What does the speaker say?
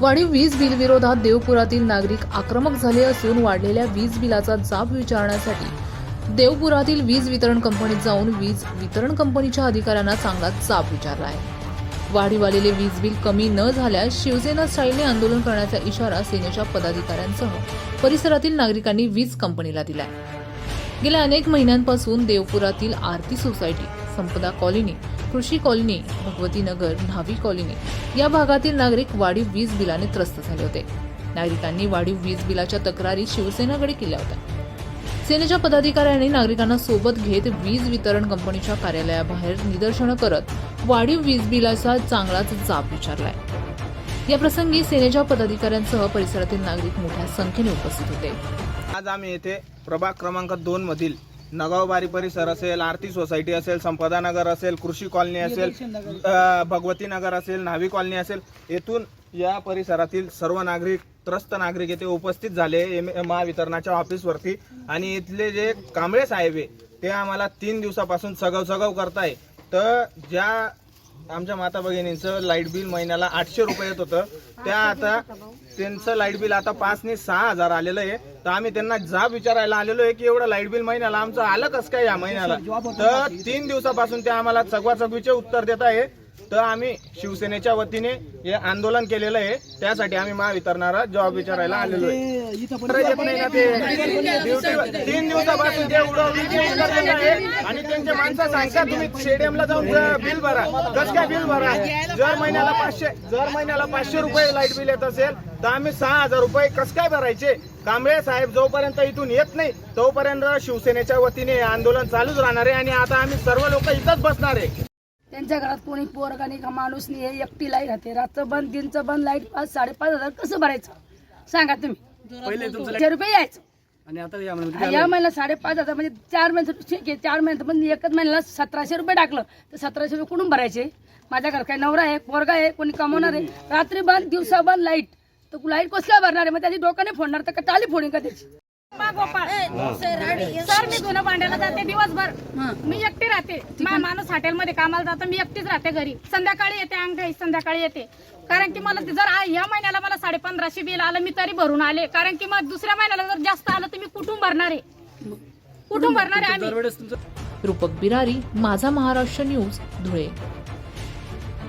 वाढीव वीज बिल विरोधात देवपुरातील नागरिक आक्रमक झाले असून वाढलेल्या वीज बिलाचा जाब विचारण्यासाठी देवपुरातील वीज वितरण कंपनीत जाऊन वीज वितरण कंपनीच्या अधिकाऱ्यांना चांगला जाब विचारला आहे. वाढीव आलेले वीज बिल कमी न झाल्यास शिवसेना स्टाईलने आंदोलन करण्याचा इशारा सेनेच्या पदाधिकाऱ्यांसह परिसरातील नागरिकांनी वीज कंपनीला दिला आहे गेल्या अनेक महिन्यांपासून देवपुरातील Aarti society Sampada colony Krishi colony Bhagwati Nagar Nhavi colony या भागातील नागरिक वाढीव वीज बिलाने त्रस्त झाले होते. नागरिकांनी वाढीव वीज बिलाच्या तक्रारी शिवसेनाकडे केल्या होत्या. सेनेच्या पदाधिकाऱ्यांनी नागरिकांना सोबत घेत वीज वितरण कंपनीच्या कार्यालयाबाहेर निदर्शनं करत वाढीव वीज बिलाचा चांगलाच जाब विचारलाय. या प्रसंगी सेनेच्या पदाधिकाऱ्यांसह परिसरातील नागरिक मोठ्या संख्येने उपस्थित होते. आज आम्ही येथे प्रभाग क्रमांक दोन मधील नगावबारी परिसर असेल आरती सोसायटी असेल संपदा नगर असेल कृषी कॉलनी असेल भगवती नगर असेल न्हावी कॉलनी असेल येथून या परिसरातील सर्व नागरिक त्रस्त नागरिक येथे उपस्थित झाले एम- महावितरणाच्या ऑफिसवरती. आणि इथले जे कांबळे साहेब आहे ते आम्हाला तीन दिवसापासून सगव सगव करताय. तर ज्या आमच्या माता भगिनींचं लाइट बिल महिन्याला आठशे रुपये येत होतं. त्या आता त्यांचं लाइट बिल आता पाच ने सहा हजार आलेलं आहे. तर आम्ही त्यांना जाब विचारायला आलेलो आहे की एवढं लाइट बिल महिन्याला आमचं आलं कसं काय या महिन्याला? तर तीन दिवसापासून ते आम्हाला चगवा चगवीचे उत्तर देत आहे. तर आम्ही शिवसेनेच्या वतीने हे आंदोलन केलेलं आहे. त्यासाठी आम्ही महावितरणाला जॉब विचारायला आलेलो आहे. येत नाही ना ते? ड्युटी- तीन दिवसापासून ते उडवली आणि त्यांचे माणसं सांगतात तुम्ही स्टेडियमला जाऊन बिल भरा. कस काय बिल भरा? जर महिन्याला पाचशे जर महिन्याला पाचशे रुपये लाइट बिल येत असेल तर आम्ही सहा हजार रुपये कस काय भरायचे? कांबळे साहेब जोपर्यंत इथून येत नाही तोपर्यंत शिवसेनेच्या वतीने आंदोलन चालूच राहणार आहे. आणि आता आम्ही सर्व लोक इथंच बसणार आहे. त्यांच्या घरात कोणी पोरगा नाही का माणूस नाही एकटी लाइट राहते. रातचं बंद दिनचं बंद लाइट पाच साडेपाच हजार कसं भरायचं? सांगा तुम्ही. तुमचं रुपये यायचं. आणि आता या महिन्याला साडेपाच हजार म्हणजे चार महिने ठीक आहे चार महिन्यात पण एकच महिन्याला सतराशे रुपये टाकलं. तर सतराशे रुपये कुठून भरायचे? माझ्या घरात काही नवरा आहे पोरगा आहे कोणी कमवणार आहे. रात्री बंद दिवसा बंद लाइट. तर लाइट कसल्या भरणार आहे? मग त्याची डोक्याने फोडणार तर का टाली फोडीन का त्याची? सर मी धुणं भांड्याला जाते दिवसभर. मी एकटी राहते. मा माणूस हॉटेलमध्ये कामाला जातो मी एकटीच राहते घरी. संध्याकाळी येते अंगठी संध्याकाळी येते. कारण की मला जर या महिन्याला मला साडे पंधराशे बिल आलं मी तरी भरून आले. कारण की मग दुसऱ्या महिन्याला जर जास्त आलं तर मी कुठून भरणार आहे. कुठून भरणार आहे आम्ही. रूपक बिरारी माझा महाराष्ट्र न्यूज धुळे.